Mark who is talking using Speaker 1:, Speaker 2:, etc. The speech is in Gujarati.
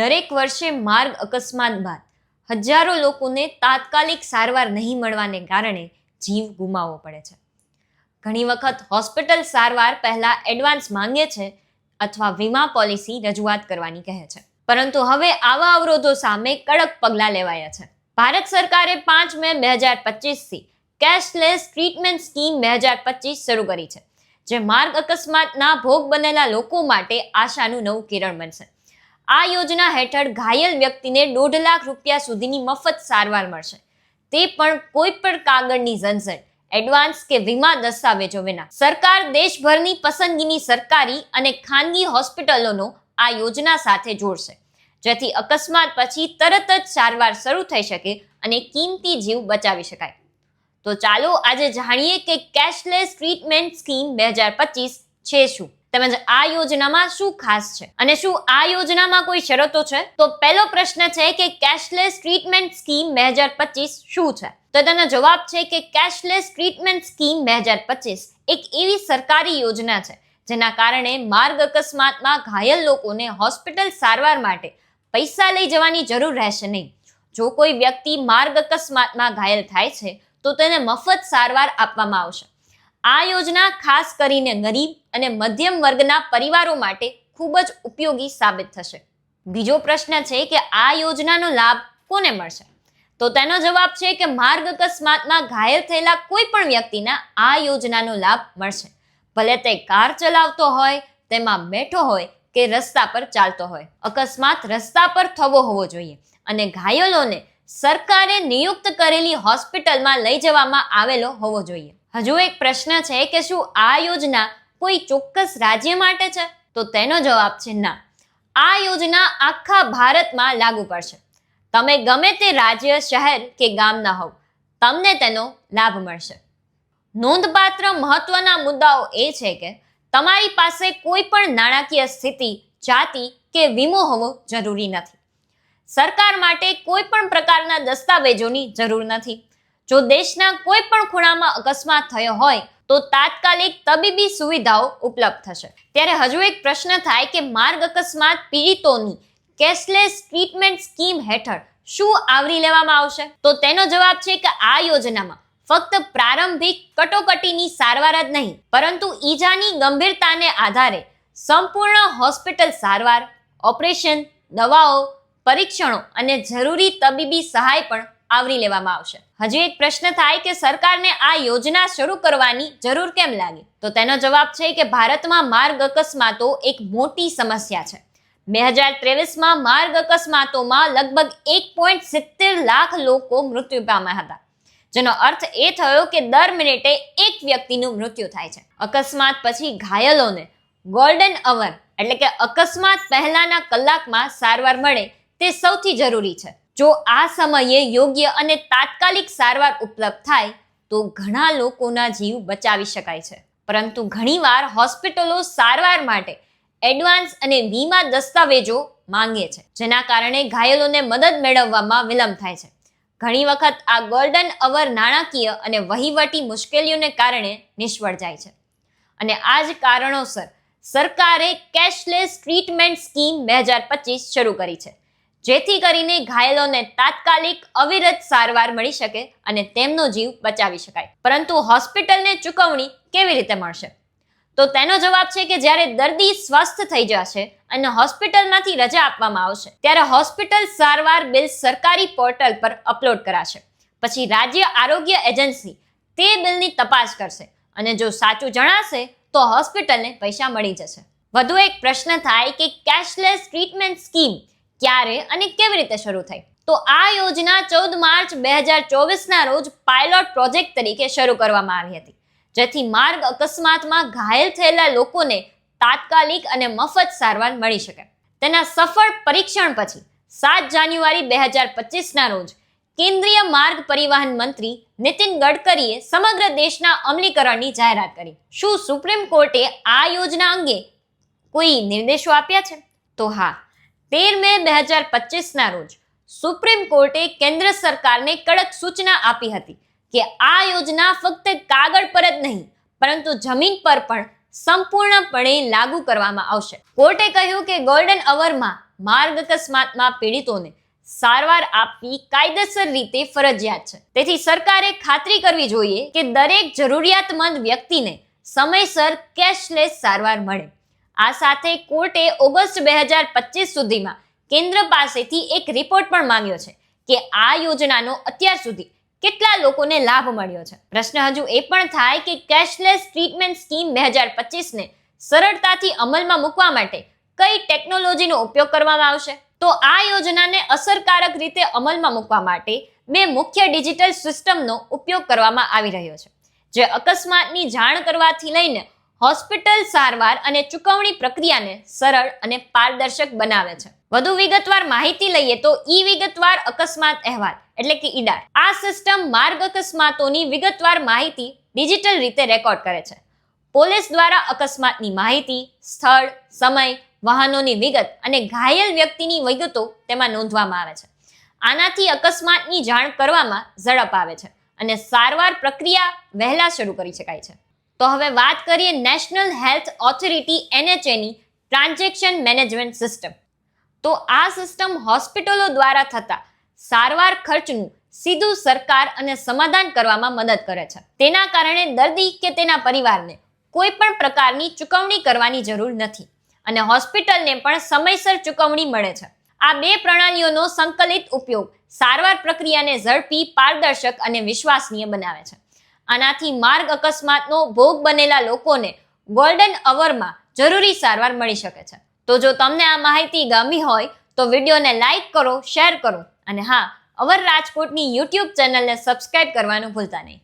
Speaker 1: દરેક વર્ષે માર્ગ અકસ્માત બાદ હજારો લોકોને તાત્કાલિક સારવાર નહીં મળવાને કારણે જીવ ગુમાવવો પડે છે. ઘણી વખત હોસ્પિટલ સારવાર પહેલાં એડવાન્સ માંગે છે અથવા વીમા પોલિસી રજૂઆત કરવાની કહે છે. પરંતુ હવે આવા અવરોધો સામે કડક પગલાં લેવાયા છે. ભારત સરકારે પાંચ મે બે હજાર પચીસથી કેશલેસ ટ્રીટમેન્ટ સ્કીમ બે હજાર પચીસ શરૂ કરી છે, જે માર્ગ અકસ્માતના ભોગ બનેલા લોકો માટે આશાનું નવું કિરણ બનશે. આ યોજના હેઠળ ઘાયલ વ્યક્તિને દોઢ લાખ રૂપિયા સુધીની મફત સારવાર મળશે. તે પણ કોઈ પણ કાગળની ઝંઝટ, એડવાન્સ કે વીમા દસ્તાવેજો વિના. સરકાર દેશભરની પસંદગીની સરકારી અને ખાનગી હોસ્પિટલોનો આ યોજના સાથે જોડશે, જેથી અકસ્માત પછી તરત જ સારવાર શરૂ થઈ શકે અને કિંમતી જીવ બચાવી શકાય. તો ચાલો આજે જાણીએ કે કેશલેસ ટ્રીટમેન્ટ સ્કીમ બે હજાર પચીસ છે શું? તેમજ આ યોજનામાં શું ખાસ છે? અને શું આ યોજનામાં કોઈ શરતો છે? તો પહેલો પ્રશ્ન છે કે કેશલેસ ટ્રીટમેન્ટ સ્કીમ બે હજાર પચીસ શું છે? તો તેનો જવાબ છે કે કેશલેસ ટ્રીટમેન્ટ સ્કીમ બે હજાર પચીસ એક એવી સરકારી યોજના છે, જેના કારણે માર્ગ અકસ્માતમાં ઘાયલ લોકોને હોસ્પિટલ સારવાર માટે પૈસા લઈ જવાની જરૂર રહેશે નહીં. જો કોઈ વ્યક્તિ માર્ગ અકસ્માતમાં ઘાયલ થાય છે, તો તેને મફત સારવાર આપવામાં આવશે. આ યોજના ખાસ કરીને ગરીબ અને મધ્યમ વર્ગના પરિવારો માટે ખૂબ જ ઉપયોગી સાબિત થશે. બીજો પ્રશ્ન છે કે આ યોજનાનો લાભ કોને મળશે? તો તેનો જવાબ છે કે માર્ગ અકસ્માતમાં ઘાયલ થયેલા કોઈ પણ વ્યક્તિના આ યોજનાનો લાભ મળશે. ભલે તે કાર ચલાવતો હોય, તેમાં બેઠો હોય કે રસ્તા પર ચાલતો હોય. અકસ્માત રસ્તા પર થવો હોવો જોઈએ અને ઘાયલોને સરકારે નિયુક્ત કરેલી હોસ્પિટલમાં લઈ જવામાં આવેલો હોવો જોઈએ. હજુ એક પ્રશ્ન છે કે શું આ યોજના કોઈ ચોક્કસ રાજ્ય માટે છે? તો તેનો જવાબ છે ના. આ યોજના આખા ભારતમાં લાગુ પડશે. તમે ગમે તે રાજ્ય, શહેર કે ગામના હોવ, તમને તેનો લાભ મળશે. નોંધપાત્ર મહત્વના મુદ્દાઓ એ છે કે તમારી પાસે કોઈ પણ નાણાકીય સ્થિતિ, જાતિ કે વીમો હોવો જરૂરી નથી. સરકાર માટે કોઈ પણ પ્રકારના દસ્તાવેજોની જરૂર નથી. જો દેશના કોઈ પણ ખૂણામાં અકસ્માત થયો હોય, તો તાત્કાલિક તબીબી સુવિધાઓ ઉપલબ્ધ થશે. ત્યારે હજુ એક પ્રશ્ન થાય કે માર્ગ અકસ્માત પીડિતોની કેશલેસ ટ્રીટમેન્ટ સ્કીમ હેઠળ શું આવરી લેવામાં આવશે? તો તેનો જવાબ છે કે આ યોજનામાં ફક્ત પ્રારંભિક કટોકટીની સારવાર જ નહીં, પરંતુ ઈજાની ગંભીરતાને આધારે સંપૂર્ણ હોસ્પિટલ સારવાર, ઓપરેશન, દવાઓ, પરીક્ષણો અને જરૂરી તબીબી સહાય પણ આવરી લેવામાં આવશે. હજી એક પ્રશ્ન થાય કે સરકારને આ યોજના શરૂ કરવાની જરૂર કેમ લાગી? તો તેનો જવાબ છે કે ભારતમાં માર્ગ અકસ્માતો એક મોટી સમસ્યા છે. બે હજાર ત્રેવીસમાં માર્ગ અકસ્માતોમાં લગભગ એક પોઈન્ટ સિત્તેર લાખ લોકો મૃત્યુ પામ્યા હતા. જેનો અર્થ એ થયો કે દર મિનિટે એક વ્યક્તિનું મૃત્યુ થાય છે. અકસ્માત પછી ઘાયલોને ગોલ્ડન અવર એટલે કે અકસ્માત પહેલાના કલાકમાં સારવાર મળે તે સૌથી જરૂરી છે. જો આ સમયે યોગ્ય અને તાત્કાલિક સારવાર ઉપલબ્ધ થાય, તો ઘણા લોકોના જીવ બચાવી શકાય છે. પરંતુ ઘણીવાર હોસ્પિટલો સારવાર માટે એડવાન્સ અને વીમા દસ્તાવેજો માંગે છે, જેના કારણે ઘાયલોને મદદ મેળવવામાં વિલંબ થાય છે. ઘણી વખત આ ગોલ્ડન અવર નાણાકીય અને વહીવટી મુશ્કેલીઓને કારણે નિષ્ફળ જાય છે. અને આ જ કારણોસર સરકારે કેશલેસ ટ્રીટમેન્ટ સ્કીમ બે હજાર પચીસ શરૂ કરી છે. જેથી કરીને ઘાયલોને તાત્કાલિક અવિરત સારવાર મળી શકે અને તેમનો જીવ બચાવી શકાય. પરંતુ હોસ્પિટલને ચૂકવણી કેવી રીતે મળશે? તો તેનો જવાબ છે કે જ્યારે દર્દી સ્વસ્થ થઈ જશે અને હોસ્પિટલમાંથી રજા આપવામાં આવશે, ત્યારે હોસ્પિટલ સારવાર બિલ સરકારી પોર્ટલ પર અપલોડ કરાશે. પછી રાજ્ય આરોગ્ય એજન્સી તે બિલની તપાસ કરશે અને જો સાચું જણાશે, તો હોસ્પિટલને પૈસા મળી જશે. વધુ એક પ્રશ્ન થાય કે કેશલેસ ટ્રીટમેન્ટ સ્કીમ ક્યારે અને કેવી રીતે શરૂ થઈ? તો આ યોજના ચૌદ માર્ચ બે હજાર ચોવીસના રોજ પાયલોટ પ્રોજેક્ટ તરીકે શરૂ કરવામાં આવી હતી, જેથી માર્ગ અકસ્માતમાં ઘાયલ થયેલા લોકોને તાત્કાલિક અને મફત સારવાર મળી શકે. તેના સફળ પરીક્ષણ પછી સાત જાન્યુઆરી બે હજાર પચીસના રોજ કેન્દ્રીય માર્ગ પરિવહન મંત્રી નીતિન ગડકરીએ સમગ્ર દેશના અમલીકરણની જાહેરાત કરી. શું સુપ્રીમ કોર્ટે આ યોજના અંગે કોઈ નિર્દેશો આપ્યા છે? તો હા તેર મે બે હજાર પચીસના રોજ સુપ્રીમ કોર્ટે કેન્દ્ર સરકારને કડક સૂચના આપી હતી કે આ યોજના ફક્ત કાગળ પર જ નહીં, પરંતુ જમીન પર પણ સંપૂર્ણપણે લાગુ કરવામાં આવશે. કોર્ટે કહ્યું કે ગોલ્ડન અવરમાં માર્ગ અકસ્માતમાં પીડિતોને સારવાર આપવી કાયદેસર રીતે ફરજિયાત છે. તેથી સરકારે ખાતરી કરવી જોઈએ કે દરેક જરૂરિયાતમંદ વ્યક્તિને સમયસર કેશલેસ સારવાર મળે. આ સાથે કોર્ટે ઓગસ્ટ બે હજાર પચીસ સુધીમાં કેન્દ્ર પાસેથી એક રિપોર્ટ પણ માંગ્યો છે કે આ યોજનાનો અત્યાર સુધી કેટલા લોકોને લાભ મળ્યો છે. પ્રશ્ન હજુ એ પણ થાય કે કેશલેસ ટ્રીટમેન્ટ સ્કીમ બે હજાર પચીસને સરળતાથી અમલમાં મૂકવા માટે કઈ ટેકનોલોજીનો ઉપયોગ કરવામાં આવશે? તો આ યોજનાને અસરકારક રીતે અમલમાં મૂકવા માટે બે મુખ્ય ડિજિટલ સિસ્ટમનો ઉપયોગ કરવામાં આવી રહ્યો છે, જે અકસ્માતની જાણ કરવાથી લઈને હોસ્પિટલ સારવાર અને ચૂકવણી પ્રક્રિયાને સરળ અને પારદર્શક બનાવે છે. વધુ વિગતવાર માહિતી લઈએ તો ઈ વિગતવાર અકસ્માત અહેવાલ, એટલે કે ઈડાર. આ સિસ્ટમ માર્ગ અકસ્માતોની વિગતવાર માહિતી ડિજિટલ રીતે રેકોર્ડ કરે છે. પોલીસ દ્વારા અકસ્માતની માહિતી, સ્થળ, સમય, વાહનોની વિગત અને ઘાયલ વ્યક્તિની વિગતો તેમાં નોંધવામાં આવે છે. આનાથી અકસ્માતની જાણ કરવામાં ઝડપ આવે છે અને સારવાર પ્રક્રિયા વહેલા શરૂ કરી શકાય છે. તો હવે વાત કરીએ નેશનલ હેલ્થ ઓથોરિટી એનએચએની ટ્રાન્ઝેક્શન મેનેજમેન્ટ સિસ્ટમ તો આ સિસ્ટમ હોસ્પિટલો દ્વારા થતા સારવાર ખર્ચનું સીધું સરકાર અને સમાધાન કરવામાં મદદ કરે છે. તેના કારણે દર્દી કે તેના પરિવારને કોઈ પણ પ્રકારની ચૂકવણી કરવાની જરૂર નથી અને હોસ્પિટલને પણ સમયસર ચૂકવણી મળે છે. આ બે પ્રણાલીઓનો સંકલિત ઉપયોગ સારવાર પ્રક્રિયાને ઝડપી, પારદર્શક અને વિશ્વસનીય બનાવે છે. આનાથી માર્ગ અકસ્માતનો ભોગ બનેલા લોકોને ગોલ્ડન અવરમાં જરૂરી સારવાર મળી શકે છે. તો જો તમને આ માહિતી ગમી હોય, તો વિડીયોને લાઈક કરો શેર કરો અને હા, અવર રાજકોટની યુટ્યુબ ચેનલને સબસ્ક્રાઇબ કરવાનું ભૂલતા નહીં.